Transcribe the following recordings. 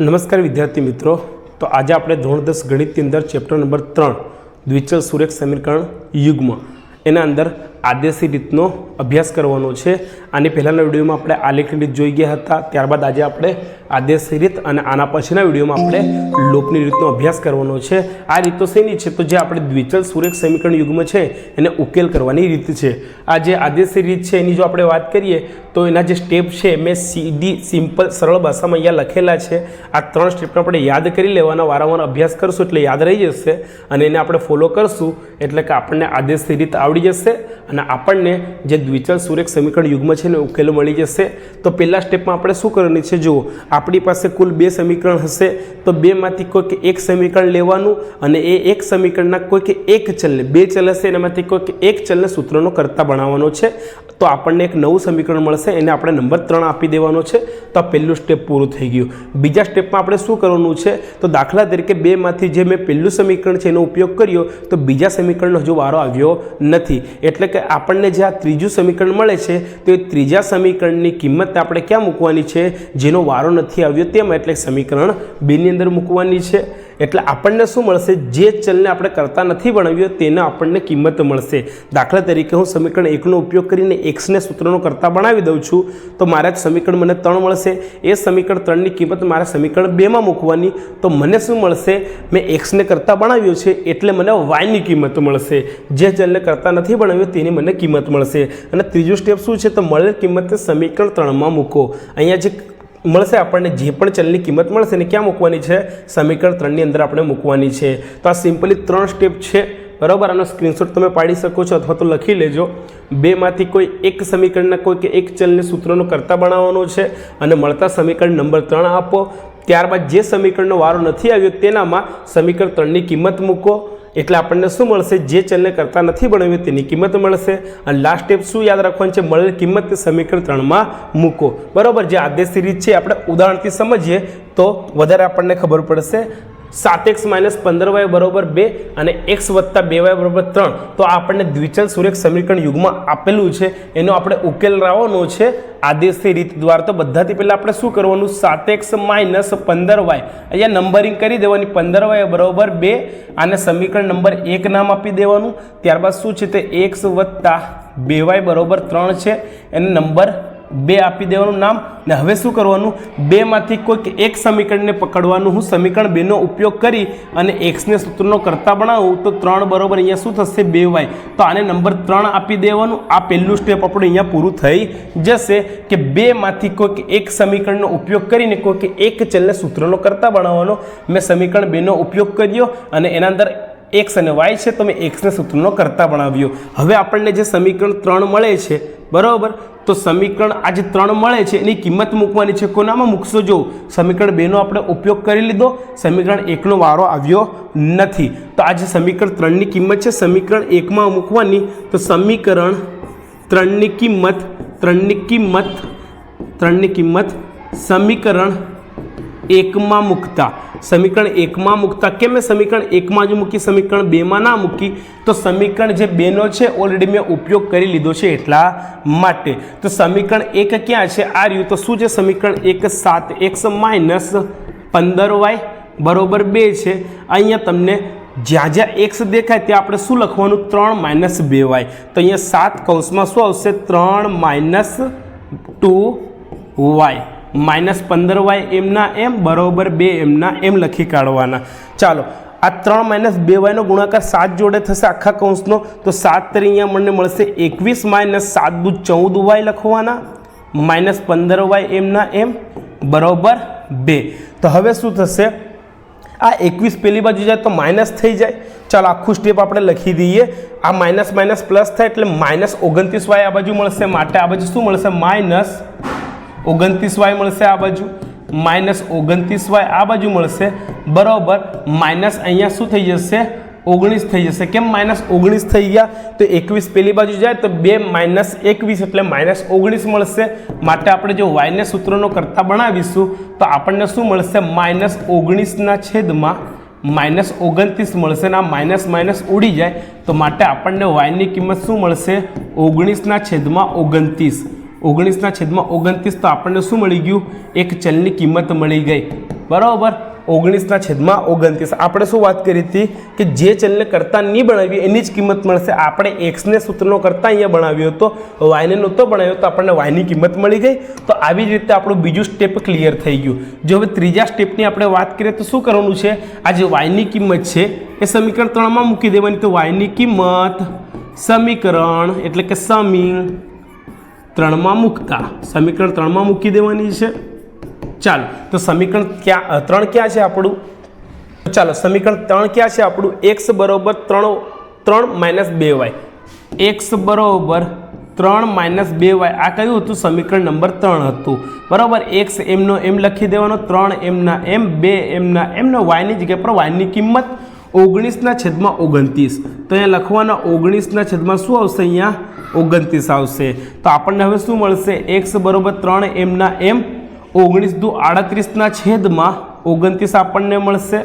નમસ્કાર વિદ્યાર્થી મિત્રો. તો આજે આપણે ધોરણ દસ ગણિતની અંદર ચેપ્ટર નંબર ત્રણ, દ્વિચલ સુરેખ સમીકરણ યુગ્મ. એના અંદર આદેશી રીતનો અભ્યાસ કરવાનો છે. આની પહેલાંના વિડીયોમાં આપણે આલેખની રીત જોઈ ગયા હતા. ત્યારબાદ આજે આપણે આદેશી રીત અને આના પછીના વિડીયોમાં આપણે લોપની રીતનો અભ્યાસ કરવાનો છે. આ રીતો શેની છે? તો જે આપણે દ્વિચલ સુરેખ સમીકરણ યુગમાં છે, એને ઉકેલ કરવાની રીત છે. આ જે આદેશી રીત છે, એની જો આપણે વાત કરીએ તો એના જે સ્ટેપ છે, મેં સીધી સિમ્પલ સરળ ભાષામાં અહીંયા લખેલા છે. આ ત્રણ સ્ટેપને આપણે યાદ કરી લેવાના, વારંવાર અભ્યાસ કરશું એટલે યાદ રહી જશે અને એને આપણે ફોલો કરશું એટલે કે આપણને આદેશી રીત આવડી જશે અને આપણને જે દ્વિચલ સુરેખ સમીકરણ યુગ્મ છે ને ઉકેલ મળી જશે. તો પહેલા સ્ટેપમાં આપણે શું કરવાની છે? જુઓ, આપણી પાસે કુલ બે સમીકરણ હશે, તો બેમાંથી કોઈક એક સમીકરણ લેવાનું અને એ એક સમીકરણના કોઈક એક ચલને, બે ચલ હશે, એનામાંથી કોઈક એક ચલને સૂત્રનો કરતા બનાવવાનો છે. તો આપણને એક નવું સમીકરણ મળશે એને આપણે નંબર ત્રણ આપી દેવાનો છે. તો આ પહેલું સ્ટેપ પૂરું થઈ ગયું. બીજા સ્ટેપમાં આપણે શું કરવાનું છે? તો દાખલા તરીકે બેમાંથી જે મેં પહેલું સમીકરણ છે એનો ઉપયોગ કર્યો, તો બીજા સમીકરણનો હજુ વારો આવ્યો નથી. એટલે કે આપણને જે આ ત્રીજું સમીકરણ મળે છે, તો એ ત્રીજા સમીકરણની કિંમત આપણે ક્યાં મૂકવાની છે? જેનો વારો નથી આવ્યો તેમાં એટલે સમીકરણ બેની અંદર મૂકવાની છે. એટલે આપણને શું મળશે? જે ચલને આપણે કરતા નથી બનાવ્યો તેને આપણને કિંમત મળશે. દાખલા તરીકે હું સમીકરણ એકનો ઉપયોગ કરીને એક્સને સૂત્રનો કરતા બનાવી દઉં છું, તો મારા જ સમીકરણ મને ત્રણ મળશે. એ સમીકરણ ત્રણની કિંમત મારા સમીકરણ બેમાં મૂકવાની, તો મને શું મળશે? મેં એક્સને કરતા બનાવ્યો છે, એટલે મને વાયની કિંમત મળશે. જે ચલને કરતા નથી બનાવ્યો તેની મને કિંમત મળશે. અને ત્રીજું સ્ટેપ શું છે? તો મળેલ કિંમતને સમીકરણ ત્રણમાં મૂકો. અહીંયા જે મળશે, આપણને જે પણ ચલની કિંમત મળશે ને ક્યાં મૂકવાની છે? સમીકરણ ત્રણની અંદર આપણે મૂકવાની છે. તો આ સિમ્પલી ત્રણ સ્ટેપ છે. બરાબર? આનો સ્ક્રીનશોટ તમે પાડી શકો છો અથવા તો લખી લેજો. બેમાંથી કોઈ એક સમીકરણના કોઈ કે એક ચલને સૂત્રનો કરતા બનાવવાનો છે અને મળતા સમીકરણ નંબર ત્રણ આપો. ત્યારબાદ જે સમીકરણનો વારો નથી આવ્યો તેનામાં સમીકરણ ત્રણની કિંમત મૂકો. એટલે આપણને શું મળશે? જે ચલને કરતા નથી બનાવ્યું તેની કિંમત મળશે. અને લાસ્ટ સ્ટેપ શું યાદ રાખવાનું છે? મળેલ કિંમત સમીકરણ ત્રણમાં મૂકો. બરાબર? જે આદેશી રીત છે, આપણે ઉદાહરણથી સમજીએ તો વધારે આપણને ખબર પડશે. સાત એક્સ માઇનસ પંદર વાય બરોબર બે અને એક્સ વત્તા બે વાય બરોબર ત્રણ. તો આપણને દ્વિચલ સુરેખ સમીકરણ યુગમાં આપેલું છે. એનો આપણે ઉકેલ લાવવાનો છે. આદેશથી રીત દ્વારા તો બધાથી પહેલાં આપણે શું કરવાનું? સાત એક્સ માઇનસ પંદર વાય. અહીંયા નંબરિંગ કરી દેવાની. પંદર વાય બરોબર બે અને સમીકરણ નંબર એક નામ આપી દેવાનું. ત્યારબાદ શું છે તે? એક્સ વત્તા બે વાય બરોબર ત્રણ છે. એને નંબર બે આપી દેવાનું નામ ને હવે શું કરવાનું? બેમાંથી કોઈક એક સમીકરણને પકડવાનું હું સમીકરણ બેનો ઉપયોગ કરી અને એક્સને સૂત્રનો કરતા બનાવું તો ત્રણ બરોબર અહીંયા શું થશે? બે વાય તો આને નંબર ત્રણ આપી દેવાનું. આ પહેલું સ્ટેપ આપણું અહીંયા પૂરું થઈ જશે કે બેમાંથી કોઈક એક સમીકરણનો ઉપયોગ કરીને કોઈક એક ચલને સૂત્રનો કરતા બનાવવાનો. મેં સમીકરણ બેનો ઉપયોગ કર્યો અને એના અંદર એક્સ અને વાય છે, તો મેં એક્સને સૂત્રનો કરતા બનાવ્યો. હવે આપણને જે સમીકરણ ત્રણ મળે છે બરાબર? તો સમીકરણ આ જે ત્રણ મળે છે, એની કિંમત મૂકવાની છે. કોનામાં મૂકશો? જો સમીકરણ બેનો આપણે ઉપયોગ કરી લીધો, સમીકરણ એકનો વારો આવ્યો નથી. તો આ જે સમીકરણ ત્રણની કિંમત છે, સમીકરણ એકમાં મૂકવાની. તો સમીકરણ ત્રણની કિંમત ત્રણની કિંમત ત્રણની કિંમત સમીકરણ એકમાં મૂકતા. સમીકરણ એકમાં મૂકતા. કેમ મેં સમીકરણ એકમાં જ મૂકી? સમીકરણ બેમાં ના મૂકી? તો સમીકરણ જે બેનો છે ઓલરેડી મેં ઉપયોગ કરી લીધો છે એટલા માટે. તો સમીકરણ એક ક્યાં છે? આ રહ્યું. તો શું છે સમીકરણ એક? સાત. એક્સ માઇનસ પંદર વાય બરોબર બે છે. અહીંયા તમને જ્યાં જ્યાં એક્સ દેખાય ત્યાં આપણે શું લખવાનું? ત્રણ માઇનસ બે વાય. તો અહીંયા સાત કૌંસમાં શું આવશે? ત્રણ માઇનસ ટુ વાય. માઇનસ પંદર વાય એમના એમ, બરોબર બે એમના એમ લખી કાઢવાના. ચાલો, આ ત્રણ માઇનસ બે વાયનો ગુણાકાર સાત જોડે થશે આખા કૌંસનો, તો સાત તરી અહીંયા મને મળશે એકવીસ માઇનસ સાત દુ ચૌદ વાય લખવાના, માઇનસ પંદર વાય એમના એમ, બરોબર બે. તો હવે શું થશે? આ એકવીસ પેલી બાજુ જાય તો માઇનસ થઈ જાય. ચાલો, આખું સ્ટેપ આપણે લખી દઈએ. આ માઇનસ માઇનસ પ્લસ થાય એટલે માઇનસ ઓગણત્રીસ વાય આ બાજુ મળશે. માટે આ બાજુ શું મળશે? માઇનસ ઓગણત્રીસ વાય મળશે આ બાજુ, માઇનસ ઓગણત્રીસ વાય આ બાજુ મળશે. બરાબર, માઇનસ અહીંયા શું થઈ જશે? ઓગણીસ થઈ જશે. કેમ માઇનસ ઓગણીસ થઈ ગયા? તો એકવીસ પેલી બાજુ જાય તો બે માઇનસ એકવીસ એટલે માઇનસ ઓગણીસ મળશે. માટે આપણે જો વાયને સૂત્રનો કરતા બનાવીશું, તો આપણને શું મળશે? માઇનસ ઓગણીસના છેદમાં માઇનસ ઓગણત્રીસ મળશે અને આ માઇનસ માઇનસ ઉડી જાય. તો માટે આપણને વાયની કિંમત શું મળશે? ઓગણીસના છેદમાં ઓગણત્રીસ. ઓગણીસના છેદમાં ઓગણત્રીસ તો આપણને શું મળી ગયું? એક ચલની કિંમત મળી ગઈ. બરાબર? ઓગણીસના છેદમાં ઓગણત્રીસ. આપણે શું વાત કરી હતી? કે જે ચલને કરતા નહીં બનાવી એની જ કિંમત મળશે. આપણે એક્સને સૂત્રનો કરતાં અહીંયા બનાવ્યો હતો, વાયને નહોતો બનાવ્યો તો આપણને વાયની કિંમત મળી ગઈ. તો આવી જ રીતે આપણું બીજું સ્ટેપ ક્લિયર થઈ ગયું. જો હવે ત્રીજા સ્ટેપની આપણે વાત કરીએ તો શું કરવાનું છે? આ જે વાયની કિંમત છે, એ સમીકરણ ત્રણમાં મૂકી દેવાની. તો વાયની કિંમત સમીકરણ એટલે કે સમી ત્રણમાં મૂકતા. સમીકરણ ત્રણમાં મૂકી દેવાની છે. ચાલો, તો સમીકરણ ક્યાં ત્રણ ક્યાં છે આપણું? ચાલો, સમીકરણ ત્રણ ક્યાં છે આપણું? એક્સ બરોબર ત્રણ ત્રણ માઇનસ બે વાય. એક્સ બરોબર ત્રણ માઇનસ બે વાય. આ કયું હતું? સમીકરણ નંબર ત્રણ હતું. બરાબર એક્સ એમનો એમ લખી દેવાનો, ત્રણ એમના એમ, બે એમના એમનો વાયની જગ્યા પર વાયની કિંમત. ઓગણીસના છેદમાં ઓગણત્રીસ. તો અહીંયા લખવાના ઓગણીસના છેદમાં શું આવશે અહીંયા? ઓગણત્રીસ આવશે. તો આપણને હવે શું મળશે? એક્સ બરોબર ત્રણ એમના એમ ઓગણીસ દુ આડત્રીસના છેદમાં ઓગણત્રીસ આપણને મળશે.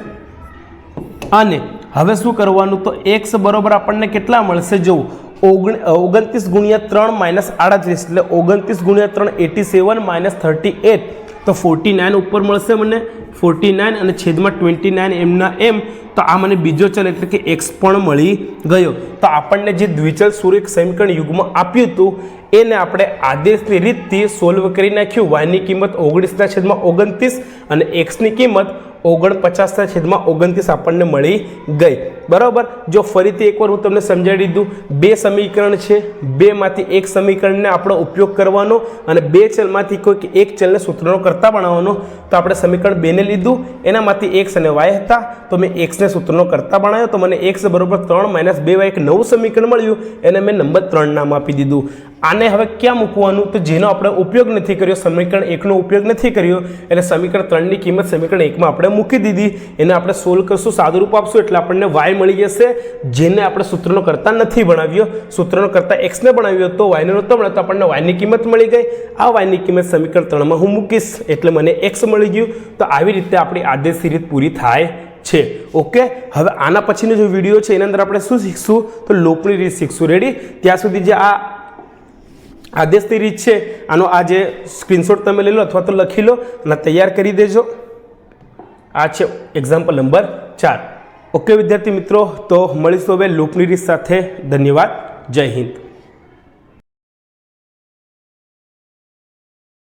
અને હવે શું કરવાનું? તો એક્સ બરોબર આપણને કેટલા મળશે? જો ઓગણ, ઓગણત્રીસ ગુણ્યા ત્રણ માઇનસ આડત્રીસ એટલે ઓગણત્રીસ ગુણ્યા ત્રણ eighty seven minus thirty eight. તો ફોર્ટી નાઇન ઉપર મળશે મને. ફોર્ટી નાઇન અને છેદમાં ટ્વેન્ટી નાઇન એમના એમ, તો આ મને બીજો ચલ એટલે કે એક્સ પણ મળી ગયો. તો આપણને જે દ્વિચલ સૂર્ય સમીકરણ યુગમાં આપ્યું હતું, એને આપણે આદેશની રીતથી સોલ્વ કરી નાખ્યું. વાયની કિંમત ઓગણીસના છેદમાં ઓગણત્રીસ અને એક્સની કિંમત ઓગણપચાસના છેદમાં ઓગણત્રીસ આપણને મળી ગઈ. બરાબર? જો ફરીથી એકવાર હું તમને સમજાવી દીધું, બે સમીકરણ છે, બેમાંથી એક સમીકરણને આપણો ઉપયોગ કરવાનો અને બે ચલમાંથી કોઈક એક ચલને સૂત્રનો કરતા બનાવવાનો, તો આપણે સમીકરણ બેને લીધું, એનામાંથી એક્સ અને વાય હતા. તો મેં એક્સને સૂત્રનો કરતા બનાવ્યો. તો મને એક્સ બરાબર ત્રણ માઇનસ બે વાય એક નવું સમીકરણ મળ્યું. એને મેં નંબર ત્રણ નામ આપી દીધું. આને હવે ક્યાં મૂકવાનું? તો જેનો આપણે ઉપયોગ નથી કર્યો, સમીકરણ એકનો ઉપયોગ નથી કર્યો, એટલે સમીકરણ ત્રણની કિંમત સમીકરણ એકમાં આપણે મૂકી દીધી. એને આપણે સોલ્વ કરશું, સાદુરૂપ આપશું, એટલે આપણને વાય મળી જશે. જેને આપણે સૂત્રનો કરતા નથી ભણાવ્યો, સૂત્રનો કરતા એક્સને ભણાવ્યો, તો વાયને નહોતો મળે, તો આપણને વાયની કિંમત મળી ગઈ. આ વાયની કિંમત સમીકરણ ત્રણમાં હું મૂકીશ, એટલે મને એક્સ મળી ગયું. તો આવી રીતે આપણી આદેશી રીત પૂરી થાય છે. ઓકે? હવે આના પછીનો જે વીડિયો છે, એના અંદર આપણે શું શીખશું? તો લોપની રીત શીખશું. રેડી ત્યાં સુધી જે આ આદેશની રીત છે. આનો આ જે સ્ક્રીનશોટ તમે લઈ લો અથવા તો લખી લો અને તૈયાર કરી દેજો. આ છે એક્ઝામ્પલ નંબર ચાર. ઓકે વિદ્યાર્થી મિત્રો, તો મળીશું હવે લૂપની રીત સાથે. ધન્યવાદ. જય હિન્દ.